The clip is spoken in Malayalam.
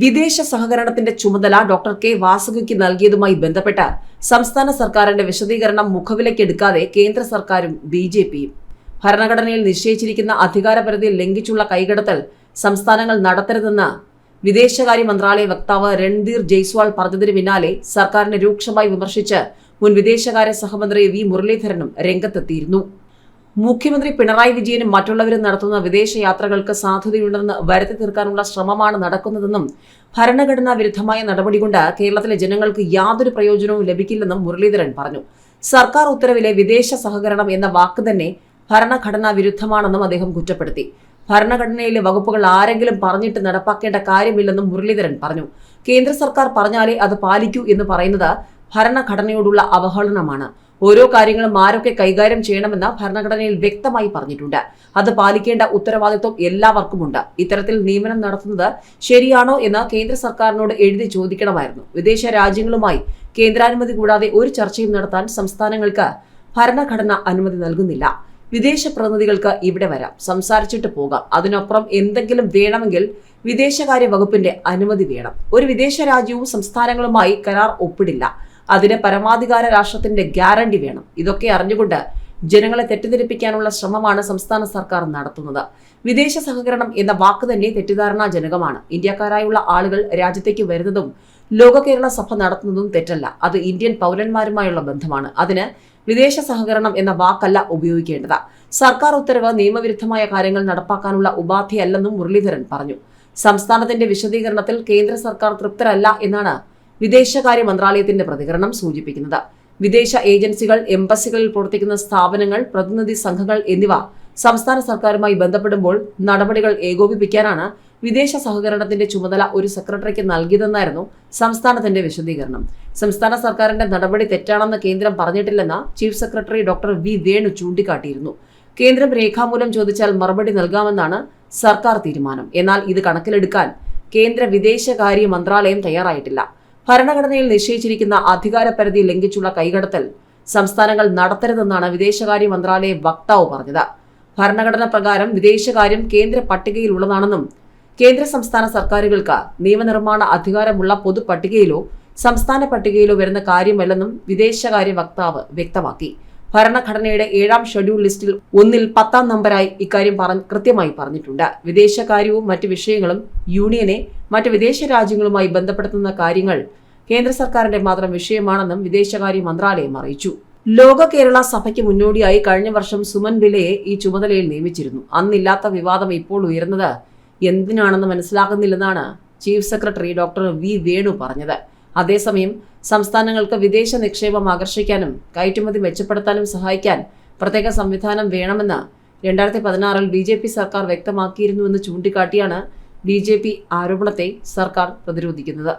വിദേശ സഹകരണത്തിന്റെ ചുമതല ഡോക്ടർ കെ വാസുകിക്ക് നൽകിയതുമായി ബന്ധപ്പെട്ട് സംസ്ഥാന സർക്കാരിന്റെ വിശദീകരണം മുഖവിലക്കെടുക്കാതെ കേന്ദ്ര സർക്കാരും ബി ജെ പിയും. ഭരണഘടനയിൽ നിശ്ചയിച്ചിരിക്കുന്ന അധികാരപരിധി ലംഘിച്ചുള്ള കൈകടത്തൽ സംസ്ഥാനങ്ങൾ നടത്തരുതെന്ന് വിദേശകാര്യ മന്ത്രാലയ വക്താവ് രൺധീർ ജയ്സ്വാൾ പറഞ്ഞതിന് പിന്നാലെ സർക്കാരിനെ രൂക്ഷമായി വിമർശിച്ച് മുൻ വിദേശകാര്യ സഹമന്ത്രി വി മുരളീധരനും രംഗത്തെത്തിയിരുന്നു. മുഖ്യമന്ത്രി പിണറായി വിജയനും മറ്റുള്ളവരും നടത്തുന്ന വിദേശയാത്രകൾക്ക് സാധ്യതയുണ്ടെന്ന് വരുത്തി തീർക്കാനുള്ള ശ്രമമാണ് നടക്കുന്നതെന്നും ഭരണഘടനാ വിരുദ്ധമായ നടപടി കൊണ്ട് കേരളത്തിലെ ജനങ്ങൾക്ക് യാതൊരു പ്രയോജനവും ലഭിക്കില്ലെന്നും മുരളീധരൻ പറഞ്ഞു. സർക്കാർ ഉത്തരവിലെ വിദേശ സഹകരണം എന്ന വാക്ക് തന്നെ ഭരണഘടനാ വിരുദ്ധമാണെന്നും അദ്ദേഹം കുറ്റപ്പെടുത്തി. ഭരണഘടനയിലെ വകുപ്പുകൾ ആരെങ്കിലും പറഞ്ഞിട്ട് നടപ്പാക്കേണ്ട കാര്യമില്ലെന്നും മുരളീധരൻ പറഞ്ഞു. കേന്ദ്ര സർക്കാർ പറഞ്ഞാലേ അത് പാലിക്കൂ എന്ന് പറയുന്നത് ഭരണഘടനയോടുള്ള അവഹേളനമാണ്. ഓരോ കാര്യങ്ങളും ആരൊക്കെ കൈകാര്യം ചെയ്യണമെന്ന് ഭരണഘടനയിൽ വ്യക്തമായി പറഞ്ഞിട്ടുണ്ട്. അത് പാലിക്കേണ്ട ഉത്തരവാദിത്വം എല്ലാവർക്കുമുണ്ട്. ഇത്തരത്തിൽ നിയമനം നടത്തുന്നത് ശരിയാണോ എന്ന് കേന്ദ്ര സർക്കാരിനോട് എഴുതി ചോദിക്കണമായിരുന്നു. വിദേശ രാജ്യങ്ങളുമായി കേന്ദ്രാനുമതി കൂടാതെ ഒരു ചർച്ചയും നടത്താൻ സംസ്ഥാനങ്ങൾക്ക് ഭരണഘടന അനുമതി നൽകുന്നില്ല. വിദേശ പ്രതിനിധികൾക്ക് ഇവിടെ വരാം. സംസാരിച്ചിട്ട് പോകാം. അതിനപ്പുറം എന്തെങ്കിലും വേണമെങ്കിൽ വിദേശകാര്യ വകുപ്പിന്റെ അനുമതി വേണം. ഒരു വിദേശ രാജ്യവും സംസ്ഥാനങ്ങളുമായി കരാർ ഒപ്പിടില്ല. അതിന് പരമാധികാര രാഷ്ട്രത്തിന്റെ ഗ്യാരണ്ടി വേണം. ഇതൊക്കെ അറിഞ്ഞുകൊണ്ട് ജനങ്ങളെ തെറ്റിദ്ധരിപ്പിക്കാനുള്ള ശ്രമമാണ് സംസ്ഥാന സർക്കാർ നടത്തുന്നത്. വിദേശ സഹകരണം എന്ന വാക്ക് തന്നെ തെറ്റിദ്ധാരണാജനകമാണ്. ഇന്ത്യക്കാരായുള്ള ആളുകൾ രാജ്യത്തേക്ക് വരുന്നതും ലോക കേരള സഭ നടത്തുന്നതും തെറ്റല്ല. അത് ഇന്ത്യൻ പൗരന്മാരുമായുള്ള ബന്ധമാണ്. അതിന് വിദേശ സഹകരണം എന്ന വാക്കല്ല ഉപയോഗിക്കേണ്ടത്. സർക്കാർ ഉത്തരവ് നിയമവിരുദ്ധമായ കാര്യങ്ങൾ നടപ്പാക്കാനുള്ള ഉപാധിയല്ലെന്നും മുരളീധരൻ പറഞ്ഞു. സംസ്ഥാനത്തിന്റെ വിശദീകരണത്തിൽ കേന്ദ്ര സർക്കാർ തൃപ്തരല്ല എന്നാണ് വിദേശകാര്യ മന്ത്രാലയത്തിന്റെ പ്രതികരണം സൂചിപ്പിക്കുന്നത്. വിദേശ ഏജൻസികൾ എംബസികളിൽ പ്രവർത്തിക്കുന്ന സ്ഥാപനങ്ങൾ പ്രതിനിധി സംഘങ്ങൾ എന്നിവ സംസ്ഥാന സർക്കാരുമായി ബന്ധപ്പെടുമ്പോൾ നടപടികൾ ഏകോപിപ്പിക്കാനാണ് വിദേശ സഹകരണത്തിന്റെ ചുമതല ഒരു സെക്രട്ടറിക്ക് നൽകിയതെന്നായിരുന്നു സംസ്ഥാനത്തിന്റെ വിശദീകരണം. സംസ്ഥാന സർക്കാരിന്റെ നടപടി തെറ്റാണെന്ന് കേന്ദ്രം പറഞ്ഞിട്ടില്ലെന്ന് chief secretary doctor V Venu ചൂണ്ടിക്കാട്ടിയിരുന്നു. കേന്ദ്രം രേഖാമൂലം ചോദിച്ചാൽ മറുപടി നൽകാമെന്നാണ് സർക്കാർ തീരുമാനം. എന്നാൽ ഇത് കണക്കിലെടുക്കാൻ കേന്ദ്ര വിദേശകാര്യ മന്ത്രാലയം തയ്യാറായിട്ടില്ല. ഭരണഘടനയിൽ നിശ്ചയിച്ചിരിക്കുന്ന അധികാരപരിധി ലംഘിച്ചുള്ള കൈകടത്തൽ സംസ്ഥാനങ്ങൾ നടത്തരുതെന്നാണ് വിദേശകാര്യ മന്ത്രാലയ വക്താവ് പറഞ്ഞത്. ഭരണഘടന പ്രകാരം വിദേശകാര്യം കേന്ദ്ര പട്ടികയിലുള്ളതാണെന്നും കേന്ദ്ര സംസ്ഥാന സർക്കാരുകൾക്ക് നിയമനിർമ്മാണ അധികാരമുള്ള പൊതു പട്ടികയിലോ സംസ്ഥാന പട്ടികയിലോ വരുന്ന കാര്യമല്ലെന്നും വിദേശകാര്യ വക്താവ് വ്യക്തമാക്കി. ഭരണഘടനയുടെ ഏഴാം ഷെഡ്യൂൾ ലിസ്റ്റിൽ ഒന്നിൽ പത്താം നമ്പരായി ഇക്കാര്യം കൃത്യമായി പറഞ്ഞിട്ടുണ്ട്. വിദേശകാര്യവും മറ്റ് വിഷയങ്ങളും യൂണിയനെ മറ്റ് വിദേശ രാജ്യങ്ങളുമായി ബന്ധപ്പെടുത്തുന്ന കാര്യങ്ങൾ കേന്ദ്ര സർക്കാരിന്റെ മാത്രം വിഷയമാണെന്നും വിദേശകാര്യ മന്ത്രാലയം അറിയിച്ചു. ലോക കേരള സഭയ്ക്ക് മുന്നോടിയായി കഴിഞ്ഞ വർഷം സുമൻ വിലയെ ഈ ചുമതലയിൽ നിയമിച്ചിരുന്നു. അന്നില്ലാത്ത വിവാദം ഇപ്പോൾ ഉയർന്നത് എന്തിനാണെന്ന് മനസ്സിലാകുന്നില്ലെന്നാണ് chief secretary doctor V Venu പറഞ്ഞത്. അതേസമയം സംസ്ഥാനങ്ങൾക്ക് വിദേശ നിക്ഷേപം ആകർഷിക്കാനും കയറ്റുമതി മെച്ചപ്പെടുത്താനും സഹായിക്കാൻ പ്രത്യേക സംവിധാനം വേണമെന്ന് രണ്ടായിരത്തി പതിനാറിൽ ബി സർക്കാർ വ്യക്തമാക്കിയിരുന്നുവെന്ന് ചൂണ്ടിക്കാട്ടിയാണ് ബി ആരോപണത്തെ സർക്കാർ പ്രതിരോധിക്കുന്നത്.